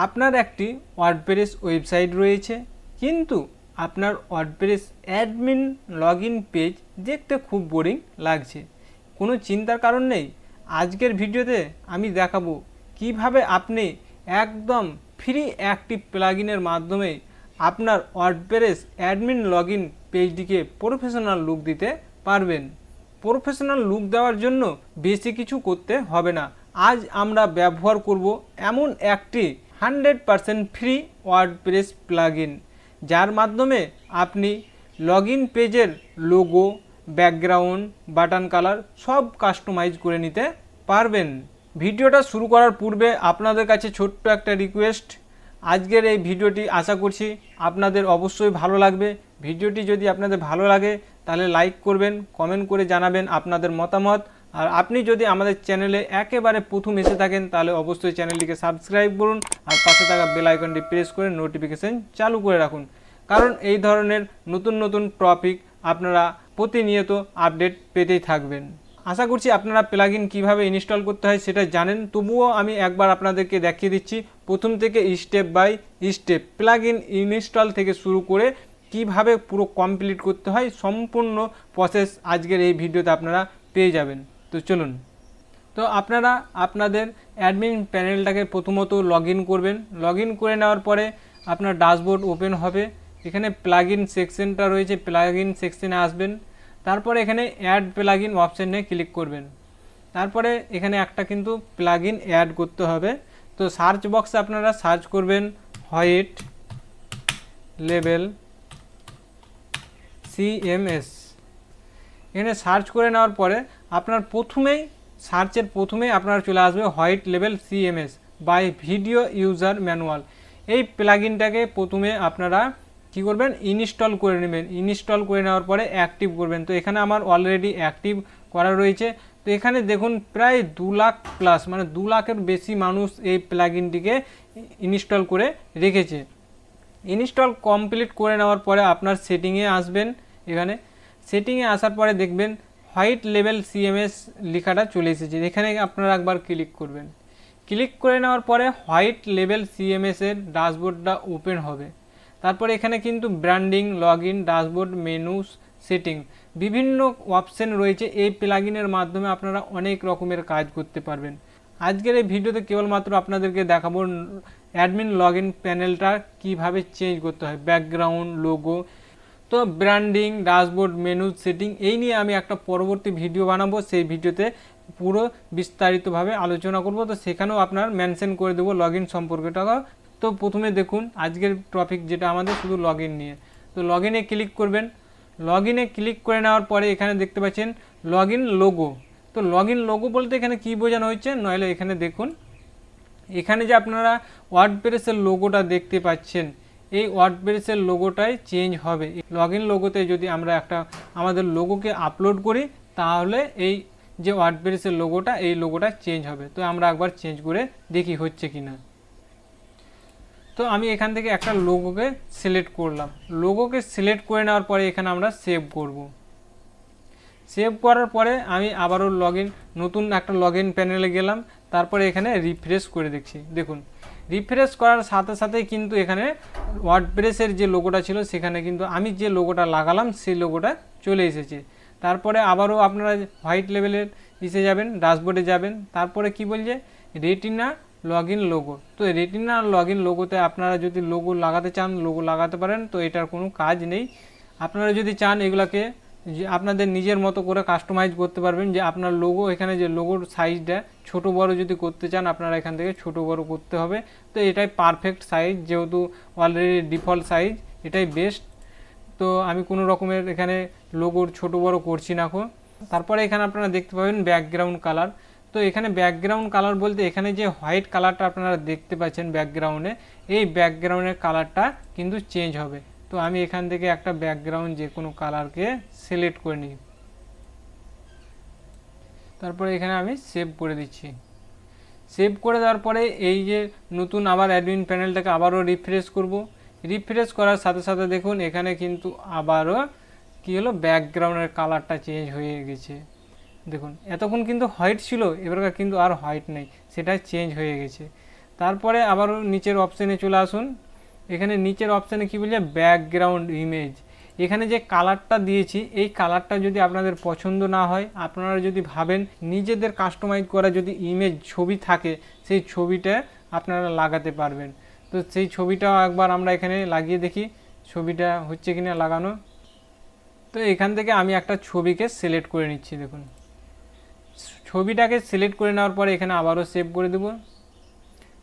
আপনার একটি WordPress website রয়েছে, কিন্তু আপনার WordPress admin log in page দেখতে খুব বোরিং লাগছে। কোনো চিন্তার কারণ নেই, আজকের ভিডিওতে আমি দেখাবো কীভাবে আপনি একদম ফ্রি একটি প্লাগইনের মাধ্যমে আপনার ওয়ার্ডপ্রেস অ্যাডমিন লগ ইন পেজটিকে প্রফেশনাল লুক দিতে পারবেন। প্রফেশনাল লুক দেওয়ার জন্য বেশি কিছু করতে হবে না। আজ আমরা ব্যবহার করব এমন একটি hundred percent free WordPress plugin, যার মাধ্যমে আপনি লগ ইন পেজের লোগো, ব্যাকগ্রাউন্ড, বাটন কালার সব কাস্টমাইজ করে নিতে পারবেন। ভিডিওটা শুরু করার পূর্বে আপনাদের কাছে ছোট্ট একটা রিকোয়েস্ট। আজকের এই ভিডিওটি আশা করছি আপনাদের অবশ্যই ভালো লাগবে। ভিডিওটি যদি আপনাদের ভালো লাগে, তাহলে লাইক করবেন, কমেন্ট করে জানাবেন আপনাদের মতামত। আর আপনি যদি আমাদের চ্যানেলে একেবারে প্রথম এসে থাকেন, তাহলে অবশ্যই চ্যানেলটিকে সাবস্ক্রাইব করুন আর পাশে থাকা বেল আইকনটি প্রেস করে নোটিফিকেশন চালু করে রাখুন। কারণ এই ধরনের নতুন নতুন টপিক আপনারা প্রতিনিয়ত আপডেট পেতেই থাকবেন। আশা করছি আপনারা প্লাগইন কীভাবে ইনস্টল করতে হয় সেটা জানেন। তবুও আমি একবার আপনাদেরকে দেখিয়ে দিচ্ছি। প্রথম থেকে step by step plugin install থেকে শুরু করে কীভাবে পুরো কমপ্লিট করতে হয়, সম্পূর্ণ প্রসেস আজকের এই ভিডিওতে আপনারা পেয়ে যাবেন। তো চলুন। তো আপনারা আপনাদের অ্যাডমিন প্যানেলটাকে প্রথমত লগ করবেন। লগ করে নেওয়ার পরে আপনার ড্যাশবোর্ড ওপেন হবে। এখানে প্লাগ ইন সেকশনটা রয়েছে প্লাগ ইন সেকশনে আসবেন। তারপরে এখানে অ্যাড প্লাগ ইন অপশানে ক্লিক করবেন। তারপরে এখানে একটা কিন্তু প্লাগ অ্যাড করতে হবে। তো সার্চ বক্সে আপনারা সার্চ করবেন হোয়াইট লেভেল সিএমএস এখানে সার্চ করে নেওয়ার পরে আপনার প্রথমেই, সার্চের প্রথমেই আপনার চলে আসবে white level CMS by video user manual. এই প্লাগইনটাকে প্রথমে আপনারা কি করবেন? ইনস্টল করে নেবেন। ইনস্টল করে নেওয়ার পরে অ্যাক্টিভ করবেন। তো এখানে আমার অলরেডি অ্যাক্টিভ করা রয়েছে। তো এখানে দেখুন, প্রায় দু লাখ প্লাস মানে দু লাখের বেশি মানুষ এই প্লাগিনটিকে ইনস্টল করে রেখেছে। ইনস্টল কমপ্লিট করে নেওয়ার পরে আপনার সেটিংয়ে আসবেন এখানে। সেটিংয়ে আসার পরে দেখবেন হোয়াইট লেভেল সিএমএস লেখাটা চলে এসেছে। এখানে আপনারা একবার ক্লিক করবেন। ক্লিক করে নেওয়ার পরে হোয়াইট লেভেল সিএমএস এর ড্যাশবোর্ডটা ওপেন হবে। তারপরে এখানে কিন্তু branding log in dashboard, menu, setting বিভিন্ন অপশন রয়েছে। এই প্লাগইনের মাধ্যমে আপনারা অনেক রকমের কাজ করতে পারবেন। আজকের এই ভিডিওতে কেবলমাত্র আপনাদেরকে দেখাবো অ্যাডমিন লগ ইন প্যানেলটা কীভাবে চেঞ্জ করতে হয়। ব্যাকগ্রাউন্ড, লোগো তো ব্র্যান্ডিং ড্যাশবোর্ড মেনু সেটিং এই নিয়ে আমি একটা পরবর্তী ভিডিও বানাবো। সেই ভিডিওতে পুরো বিস্তারিতভাবে আলোচনা করব। তো সেখানেও আপনার মেনশন করে দেবো লগ ইন সম্পর্কটা তো প্রথমে দেখুন, আজকের টপিক যেটা আমাদের শুধু লগ নিয়ে। তো লগ ক্লিক করবেন। লগ ক্লিক করে নেওয়ার পরে এখানে দেখতে পাচ্ছেন লগ ইন লোগো তো লগ ইন লোগো বলতে এখানে কী বোঝানো হচ্ছে? নইলে এখানে দেখুন, এখানে যে আপনারা ওয়ার্ডপ্রেসের লোগোটা দেখতে পাচ্ছেন এই ওয়ার্ডপ্রেসের লোগোটাই চেঞ্জ হবে। লগ ইন লোগোতে যদি আমরা একটা আমাদের লোগোকে আপলোড করি, তাহলে এই যে ওয়ার্ডপ্রেসের লোগোটা এই লোগোটা চেঞ্জ হবে। তো আমরা একবার চেঞ্জ করে দেখি হচ্ছে কি না তো আমি এখান থেকে একটা লোগোকে সিলেক্ট করলাম। লোগোকে সিলেক্ট করে নেওয়ার পরে এখানে আমরা সেভ করব। সেভ করার পরে আমি আবারও লগ নতুন একটা লগ ইন প্যানেলে গেলাম। তারপরে এখানে রিফ্রেশ করে দেখছি। দেখুন রিফ্রেশ করার সাথে সাথে কিন্তু এখানে ওয়ার্ডপ্রেসের যে লোগোটা ছিল, সেখানে কিন্তু আমি যে লোগোটা লাগালাম, সেই লোগোটা চলে এসেছে। তারপরে আবারও আপনারা হোয়াইট লেভেলের ইসে যাবেন ড্যাশবোর্ডে যাবেন। তারপরে কি বলছে? রেটিনা লগ ইন লোগো তো রেটিনা লগ ইন লোগোতে আপনারা যদি লোগো লাগাতে চান লোগো লাগাতে পারেন, তো এটার কোনো কাজ নেই। আপনারা যদি চান এগুলাকে যে আপনাদের নিজের মতো করে কাস্টমাইজ করতে পারবেন, যে আপনার লোগো এখানে যে লোগোর সাইজটা ছোট বড় যদি করতে চান, আপনারা এখান থেকে ছোট বড় করতে হবে। তো এটাই পারফেক্ট সাইজ যেহেতু অলরেডি ডিফল্ট সাইজ এটাই বেস্ট তো আমি কোনো রকমের এখানে লোগোর ছোট বড় করছি না এখন। তারপরে এখানে আপনারা দেখতে পাবেন ব্যাকগ্রাউন্ড কালার তো এখানে ব্যাকগ্রাউন্ড কালার বলতে এখানে যে হোয়াইট কালারটা আপনারা দেখতে পাচ্ছেন ব্যাকগ্রাউন্ডে এই ব্যাকগ্রাউন্ডের কালারটা কিন্তু চেঞ্জ হবে। তো আমি এখান থেকে একটা ব্যাকগ্রাউন্ড যে কোনো কালারকে সিলেক্ট করে নিই। তারপরে এখানে আমি সেভ করে দিচ্ছি। সেভ করে দেওয়ার পরে এই যে নতুন আবার অ্যাডমিন প্যানেলটাকে আবারও রিফ্রেশ করব। রিফ্রেশ করার সাথে সাথে দেখুন এখানে কিন্তু আবারও কী হলো ব্যাকগ্রাউন্ডের কালারটা চেঞ্জ হয়ে গেছে। দেখুন, এতক্ষণ কিন্তু হোয়াইট ছিল, এবার কিন্তু আর হোয়াইট নেই সেটা চেঞ্জ হয়ে গেছে। তারপরে আবারও নিচের অপশানে চলে আসুন। এখানে নিচের অপশানে কী বলছে? ব্যাকগ্রাউন্ড ইমেজ এখানে যে কালারটা দিয়েছি, এই কালারটা যদি আপনাদের পছন্দ না হয়, আপনারা যদি ভাবেন নিজেদের কাস্টমাইজ করা যদি ইমেজ ছবি থাকে, সেই ছবিটা আপনারা লাগাতে পারবেন। তো সেই ছবিটাও একবার আমরা এখানে লাগিয়ে দেখি, ছবিটা হচ্ছে কিনা লাগানো। তো এখান থেকে আমি একটা ছবিকে সিলেক্ট করে নিচ্ছি, দেখুন। ছবিটাকে সিলেক্ট করে নেওয়ার পরে এখানে আবারও সেভ করে দেবো।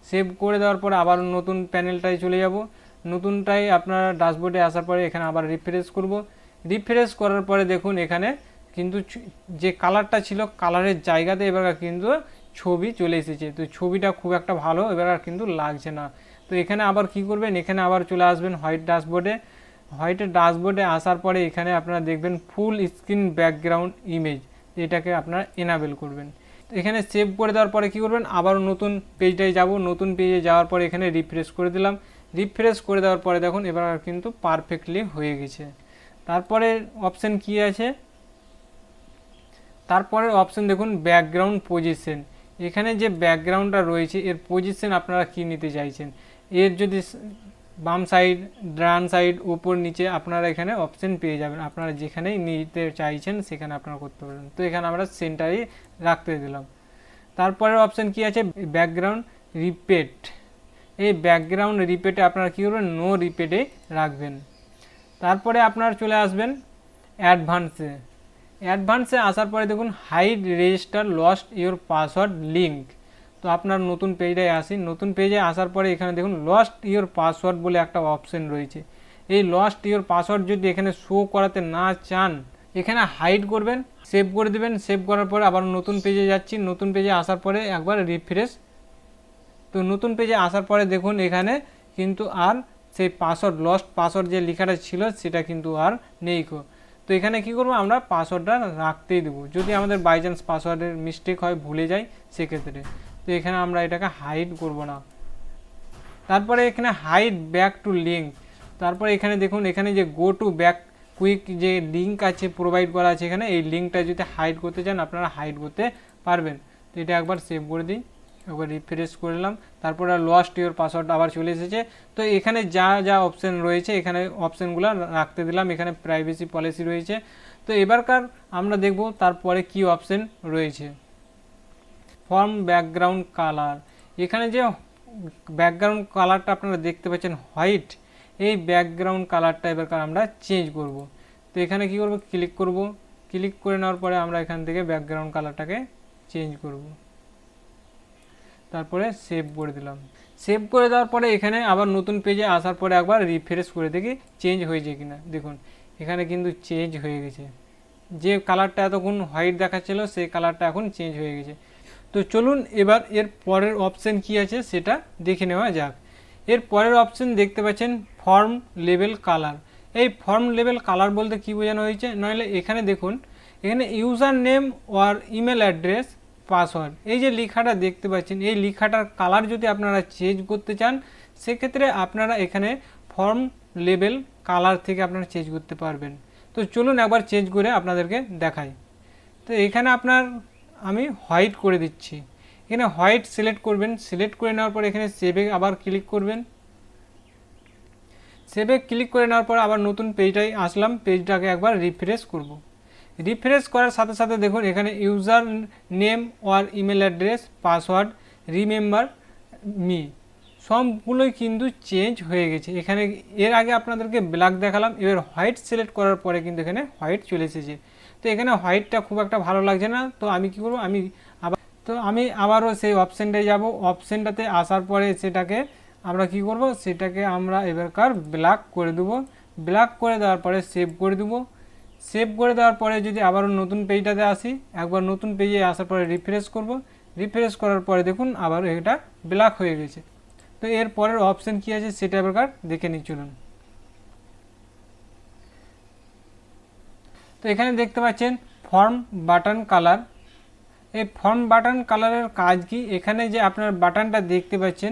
সেভ করে দেওয়ার পরে আবার নতুন প্যানেলটায় চলে যাব। নতুনটাই আপনারা ড্যাশবোর্ডে আসার পরে এখানে আবার রিফ্রেশ করব। রিফ্রেশ করার পরে দেখুন এখানে কিন্তু যে কালারটা ছিল কালারের জায়গাতে এবার কিন্তু ছবি চলে এসেছে। তো ছবিটা খুব একটা ভালো এবার আর কিন্তু লাগছে না। তো এখানে আবার কি করবেন? এখানে আবার চলে আসবেন হোয়াইট ড্যাশবোর্ডে হোয়াইটের ড্যাশবোর্ডে আসার পরে এখানে আপনারা দেখবেন ফুল স্ক্রিন ব্যাকগ্রাউন্ড ইমেজ এটাকে আপনারা এনাবেল করবেন। এখানে সেভ করে দেওয়ার পরে কী করবেন? আবার নতুন পেজটায় যাব। নতুন পেজে যাওয়ার পরে এখানে রিফ্রেশ করে দিলাম। রিফ্রেশ করে দেওয়ার পরে দেখুন, এবার কিন্তু পারফেক্টলি হয়ে গেছে। তারপরে অপশান কি আছে? তারপরের অপশান দেখুন ব্যাকগ্রাউন্ড পজিশন এখানে যে ব্যাকগ্রাউন্ডটা রয়েছে, এর পজিশন আপনারা কি নিতে চাইছেন? এর যদি বাম সাইড ডান সাইড উপর, নিচে আপনারা এখানে অপশন পেয়ে যাবেন। আপনারা যেখানেই নিতে চাইছেন, সেখানে আপনারা করতে পারবেন। তো এখানে আমরা সেন্টারে রাখতে দিলাম। তারপরের অপশন কি আছে? ব্যাকগ্রাউন্ড রিপেট এই ব্যাকগ্রাউন্ড রিপেটে আপনারা কী করবেন? নো রিপেটে রাখবেন। তারপরে আপনারা চলে আসবেন অ্যাডভান্সে অ্যাডভান্সে আসার পরে দেখুন hide register lost your password link তো আপনার নতুন পেজটায় আসি। নতুন পেজে আসার পরে এখানে দেখুন লস্ট ইওর পাসওয়ার্ড বলে একটা অপশন রয়েছে। এই লস্ট ইওর পাসওয়ার্ড যদি এখানে শো করাতে না চান, এখানে হাইড করবেন সেভ করে দেবেন সেভ করার পরে আবার নতুন পেজে যাচ্ছি। নতুন পেজে আসার পরে একবার রিফ্রেশ তো নতুন পেজে আসার পরে দেখুন, এখানে কিন্তু আর সেই পাসওয়ার্ড লস্ট পাসওয়ার্ড যে লেখাটা ছিল, সেটা কিন্তু আর নেই কো। তো এখানে কি করব আমরা? পাসওয়ার্ডটা রাখতেই দেবো। যদি আমাদের বাই চান্স পাসওয়ার্ডের মিস্টেক হয়, ভুলে যাই, সেক্ষেত্রে। তো এখানে আমরা এটাকে হাইড করব না। তারপরে এখানে হাইড ব্যাক টু লিঙ্ক তারপরে এখানে দেখুন, এখানে যে গো টু ব্যাক কুইক যে লিঙ্ক আছে প্রোভাইড করা আছে এখানে, এই লিঙ্কটা যদি হাইড করতে চান, আপনারা হাইড করতে পারবেন। তো এটা একবার সেভ করে দিই একবার রিফ্রেশ করলাম তারপরে লস্ট ইওর পাসওয়ার্ড আবার চলে এসেছে। তো এখানে যা যা অপশান রয়েছে, এখানে অপশানগুলো রাখতে দিলাম। এখানে প্রাইভেসি পলিসি রয়েছে। তো এবারকার আমরা দেখব তারপরে কি অপশান রয়েছে। ফর্ম ব্যাকগ্রাউন্ড কালার এখানে যে ব্যাকগ্রাউন্ড কালারটা আপনারা দেখতে পাচ্ছেন হোয়াইট এই ব্যাকগ্রাউন্ড কালারটা এবারকার আমরা চেঞ্জ করব। তো এখানে কি করব? ক্লিক করব। ক্লিক করে নেওয়ার পরে আমরা এখান থেকে ব্যাকগ্রাউন্ড কালারটাকে চেঞ্জ করব। তারপরে সেভ করে দিলাম। সেভ করে দেওয়ার পরে এখানে আবার নতুন পেজে আসার পরে একবার রিফ্রেশ করে দেখি চেঞ্জ হয়েছে কিনা। দেখুন, এখানে কিন্তু চেঞ্জ হয়ে গেছে। যে কালারটা এতক্ষণ হোয়াইট দেখাচ্ছিল, সেই কালারটা এখন চেঞ্জ হয়ে গেছে। তো চলুন এবার এর পরের অপশন কি আছে সেটা দেখে নেওয়া যাক। এর পরের অপশন দেখতে পাচ্ছেন ফর্ম লেভেল কালার এই ফর্ম লেভেল কালার বলতে কি বোঝানো হয়েছে? নইলে এখানে দেখুন, এখানে user name or email address password এই যে লেখাটা দেখতে পাচ্ছেন, এই লেখাটার কালার যদি আপনারা চেঞ্জ করতে চান, সেক্ষেত্রে আপনারা এখানে ফর্ম লেভেল কালার থেকে আপনারা চেঞ্জ করতে পারবেন। তো চলুন একবার চেঞ্জ করে আপনাদেরকে দেখাই। তো এখানে আপনার আমি হোয়াইট করে দিচ্ছি। এখানে হোয়াইট সিলেক্ট করবেন। সিলেক্ট করে নেওয়ার পর এখানে সেভে আবার ক্লিক করবেন। সেভে ক্লিক করে নেওয়ার পর আবার নতুন পেজটাই আসলাম। পেজটাকে একবার রিফ্রেশ করব। রিফ্রেশ করার সাথে সাথে দেখুন, এখানে user name or email address password remember me সবগুলোই কিন্তু চেঞ্জ হয়ে গেছে। এখানে এর আগে আপনাদেরকে ব্ল্যাক দেখালাম। এবার হোয়াইট সিলেক্ট করার পরে কিন্তু এখানে হোয়াইট চলে এসেছে। তো এখানে হোয়াইটটা খুব একটা ভালো লাগছে না। তো আমি কি করব? আমি আবার তো আমি আবারও সেই অপশানটায় যাব। অপশানটাতে আসার পরে সেটাকে আমরা কি করব? সেটাকে আমরা এবারকার ব্ল্যাক করে দেবো। ব্ল্যাক করে দেওয়ার পরে সেভ করে দেবো। সেভ করে দেওয়ার পরে যদি আবারও নতুন পেজটাতে আসি, একবার নতুন পেজে আসার পরে রিফ্রেশ করব। রিফ্রেশ করার পরে দেখুন আবার এটা ব্ল্যাক হয়ে গেছে। তো এর পরের অপশন কি আছে? সেটা এবারকার দেখে নিই, চলুন। তো এখানে দেখতে পাচ্ছেন ফর্ম বাটন কালার এই ফর্ম বাটন কালারের কাজ কি? এখানে যে আপনার বাটনটা দেখতে পাচ্ছেন,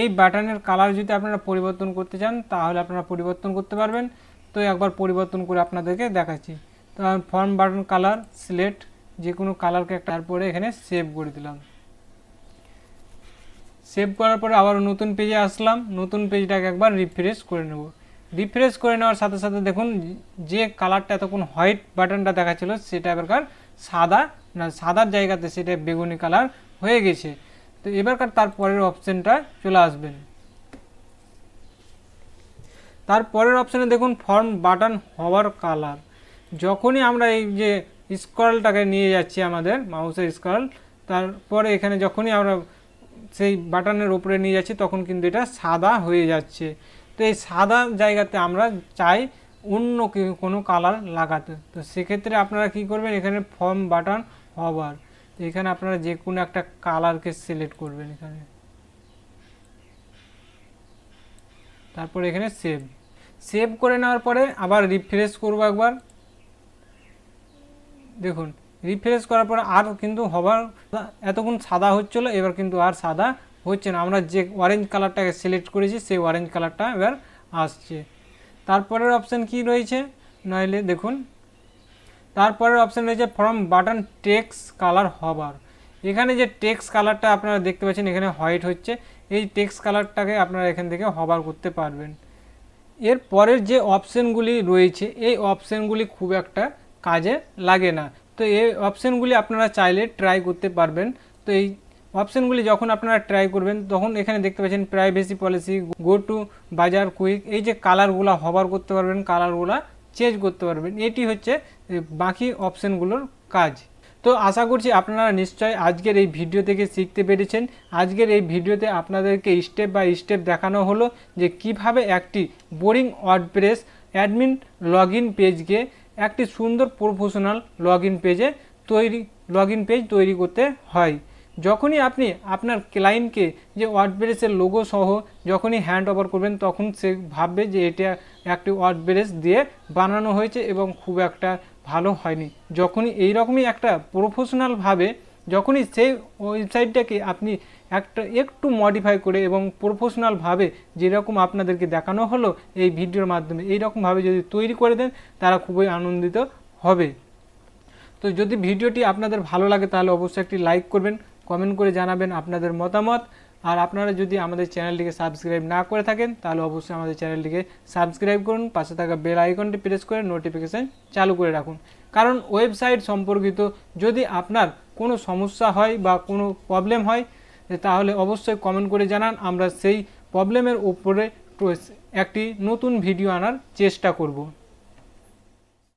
এই বাটনের কালার যদি আপনারা পরিবর্তন করতে চান, তাহলে আপনারা পরিবর্তন করতে পারবেন। তো একবার পরিবর্তন করে আপনাদেরকে দেখাচ্ছি। তো আমি ফর্ম বাটন কালার সিলেক্ট যে কোনো কালারকে একটা তারপরে এখানে সেভ করে দিলাম। সেভ করার পরে আবার নতুন পেজে আসলাম। নতুন পেজটাকে একবার রিফ্রেশ করে নেব। রিফ্রেশ করে নেওয়ার সাথে সাথে দেখুন, যে কালারটা এতক্ষণ হোয়াইট বাটনটা দেখাচ্ছিল, সেটা এবারকার সাদা, না, সাদার জায়গাতে সেটা বেগুনি কালার হয়ে গেছে। তো এবারকার তার পরের অপশানটা চলে আসবেন তারপরের অপশানে দেখুন ফর্ম বাটন হওয়ার কালার যখনই আমরা এই যে স্ক্রলটাকে নিয়ে যাচ্ছি আমাদের মাউসের স্ক্রল তারপরে এখানে যখনই আমরা সেই বাটনের উপরে নিয়ে যাচ্ছি, তখন কিন্তু এটা সাদা হয়ে যাচ্ছে। তো এই সাদা জায়গাতে আমরা চাই অন্য কোনো কালার লাগাতে। তো সেক্ষেত্রে আপনারা কি করবেন, এখানে ফর্ম বাটন হবার তো এখানে আপনারা যে কোনো একটা কালারকে সিলেক্ট করবেন এখানে। তারপর এখানে সেভ সেভ করে নেওয়ার পরে আবার রিফ্রেশ করব একবার। দেখুন রিফ্রেশ করার পরে আর কিন্তু হবার এতক্ষণ সাদা হচ্ছিল, এবার কিন্তু আর সাদা হচ্ছে না, আমরা যে অরেঞ্জ কালারটাকে সিলেক্ট করেছি, সেই অরেঞ্জ কালারটা এবার আসছে। তারপরের অপশান কি রয়েছে? নইলে দেখুন, তারপরের অপশান রয়েছে ফ্রম বাটন টেক্স কালার হবার এখানে যে টেক্স কালারটা আপনারা দেখতে পাচ্ছেন, এখানে হোয়াইট হচ্ছে, এই টেক্স কালারটাকে আপনারা এখান থেকে হবার করতে পারবেন। এর পরের যে অপশানগুলি রয়েছে, এই অপশানগুলি খুব একটা কাজে লাগে না। তো এই অপশানগুলি আপনারা চাইলে ট্রাই করতে পারবেন। তো এই অপশানগুলি যখন আপনারা ট্রাই করবেন, তখন এখানে দেখতে পাচ্ছেন প্রাইভেসি পলিসি গো টু বাজার কুইক এই যে কালারগুলো হবার করতে পারবেন কালারগুলো চেঞ্জ করতে পারবেন, এটি হচ্ছে বাকি অপশানগুলোর কাজ। তো আশা করছি আপনারা নিশ্চয়ই আজকের এই ভিডিও থেকে শিখতে পেরেছেন। আজকের এই ভিডিওতে আপনাদেরকে স্টেপ বাই স্টেপ দেখানো হলো যে কীভাবে একটি boring WordPress admin log in পেজকে একটি সুন্দর প্রফেশনাল লগ পেজে তৈরি লগ পেজ তৈরি করতে হয়। যখনই আপনি আপনার ক্লায়েন্টকে যে ওয়ার্ডপ্রেসের লোগো সহ যখনই হ্যান্ড ওভার করবেন, তখন সে ভাববে যে এটা একটি ওয়ার্ডপ্রেস দিয়ে বানানো হয়েছে এবং খুব একটা ভালো হয়নি। যখনই এই রকমই একটা প্রফেশনালভাবে যখনই সেই ওয়েবসাইটটাকে আপনি একটা একটু মডিফাই করে এবং প্রফেশনালভাবে যেরকম আপনাদেরকে দেখানো হলো এই ভিডিওর মাধ্যমে এই রকমভাবে যদি তৈরি করে দেন, তারা খুবই আনন্দিত হবে। তো যদি ভিডিওটি আপনাদের ভালো লাগে, তাহলে অবশ্যই একটি লাইক করবেন। কমেন্ট করে জানাবেন আপনাদের মতামত। আর আপনারা যদি আমাদের চ্যানেলটিকে সাবস্ক্রাইব না করে থাকেন, তাহলে অবশ্যই আমাদের চ্যানেলটিকে সাবস্ক্রাইব করুন, পাশে থাকা বেল আইকনটি প্রেস করে নোটিফিকেশান চালু করে রাখুন। কারণ ওয়েবসাইট সম্পর্কিত যদি আপনার কোনো সমস্যা হয় বা কোনো প্রবলেম হয়, তাহলে অবশ্যই কমেন্ট করে জানান। আমরা সেই প্রবলেমের উপরে একটি নতুন ভিডিও আনার চেষ্টা করব।